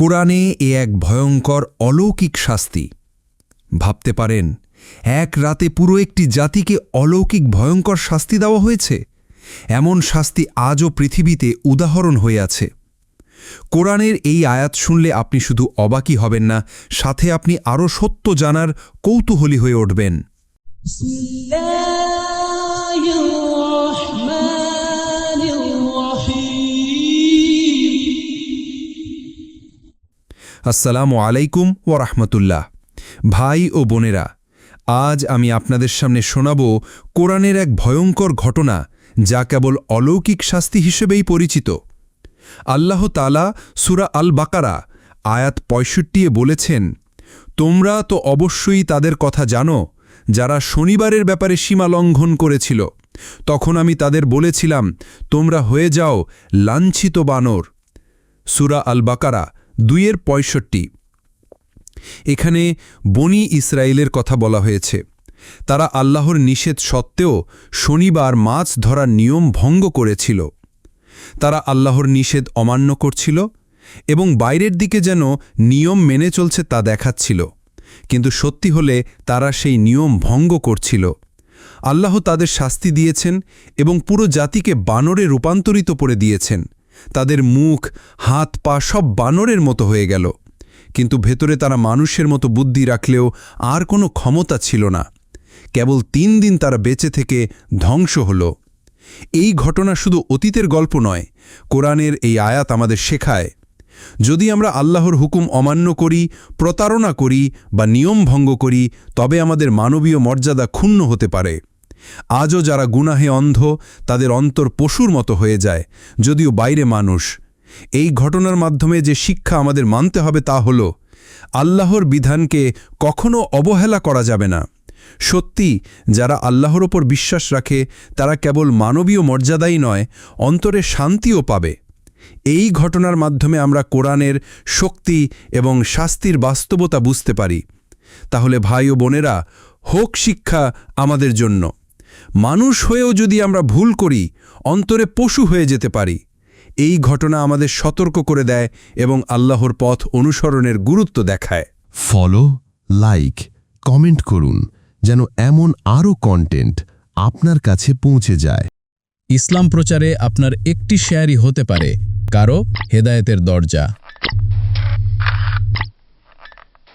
কোরআনে এ এক ভয়ঙ্কর অলৌকিক শাস্তি। ভাবতে পারেন, এক রাতে পুরো একটি জাতিকে অলৌকিক ভয়ঙ্কর শাস্তি দেওয়া হয়েছে? এমন শাস্তি আজও পৃথিবীতে উদাহরণ হয়ে আছে। কোরআনের এই আয়াত শুনলে আপনি শুধু অবাকই হবেন না, সাথে আপনি আরও সত্য জানার কৌতূহলী হয়ে উঠবেন। আসসালামু আলাইকুম ও রাহমাতুল্লাহ। ভাই ও বোনেরা, আজ আমি আপনাদের সামনে শোনাব কোরআনের এক ভয়ঙ্কর ঘটনা যা কেবল অলৌকিক শাস্তি হিসেবেই পরিচিত। আল্লাহ তালা সুরা আল বাকারা আয়াত পঁয়ষট্টিয়ে বলেছেন, তোমরা তো অবশ্যই তাদের কথা জানো, যারা শনিবারের ব্যাপারে সীমা লঙ্ঘন করেছিল। তখন আমি তাদের বলেছিলাম, তোমরা হয়ে যাও লাঞ্ছিত বানর। সুরা আল বাকারা দুইয়ের পঁয়ষট্টি। এখানে বনি ইসরায়েলের কথা বলা হয়েছে। তারা আল্লাহর নিষেধ সত্ত্বেও শনিবার মাছ ধরার নিয়ম ভঙ্গ করেছিল। তারা আল্লাহর নিষেধ অমান্য করছিল এবং বাইরের দিকে যেন নিয়ম মেনে চলছে তা দেখাচ্ছিল। কিন্তু সত্যি হলে তারা সেই নিয়ম ভঙ্গ করছিল। আল্লাহ তাদের শাস্তি দিয়েছেন এবং পুরো জাতিকে বানরে রূপান্তরিত করে দিয়েছেন। তাদের মুখ, হাত, পা সব বানরের মতো হয়ে গেল। কিন্তু ভেতরে তারা মানুষের মতো বুদ্ধি রাখলেও আর কোনো ক্ষমতা ছিল না। কেবল তিন দিন তারা বেঁচে থেকে ধ্বংস হল। এই ঘটনা শুধু অতীতের গল্প নয়, কোরআনের এই আয়াত আমাদের শেখায়। যদি আমরা আল্লাহর হুকুম অমান্য করি, প্রতারণা করি বা নিয়ম ভঙ্গ করি, তবে আমাদের মানবীয় মর্যাদা ক্ষুণ্ণ হতে পারে। আজও যারা গুনাহে অন্ধ, তাদের অন্তর পশুর মতো হয়ে যায়, যদিও বাইরে মানুষ। এই ঘটনার মাধ্যমে যে শিক্ষা আমাদের মানতে হবে তা হল, আল্লাহর বিধানকে কখনো অবহেলা করা যাবে না। সত্যি, যারা আল্লাহর ওপর বিশ্বাস রাখে, তারা কেবল মানবীয় মর্যাদাই নয়, অন্তরে শান্তিও পাবে। এই ঘটনার মাধ্যমে আমরা কোরআনের শক্তি এবং শাস্তির বাস্তবতা বুঝতে পারি। তাহলে ভাই ও বোনেরা, হোক শিক্ষা আমাদের জন্য। মানুষ হয়েও যদি আমরা ভুল করি অন্তরে পশু হয়ে যেতে পারি। এই ঘটনা আমাদের সতর্ক করে দেয় এবং আল্লাহর পথ অনুসরণের গুরুত্ব দেখায়। ফলো লাইক কমেন্ট করুন যেন এমন আরও কন্টেন্ট আপনার কাছে পৌঁছে যায়। ইসলাম প্রচারে আপনার একটি শেয়ারই হতে পারে কারও হেদায়েতের দরজা।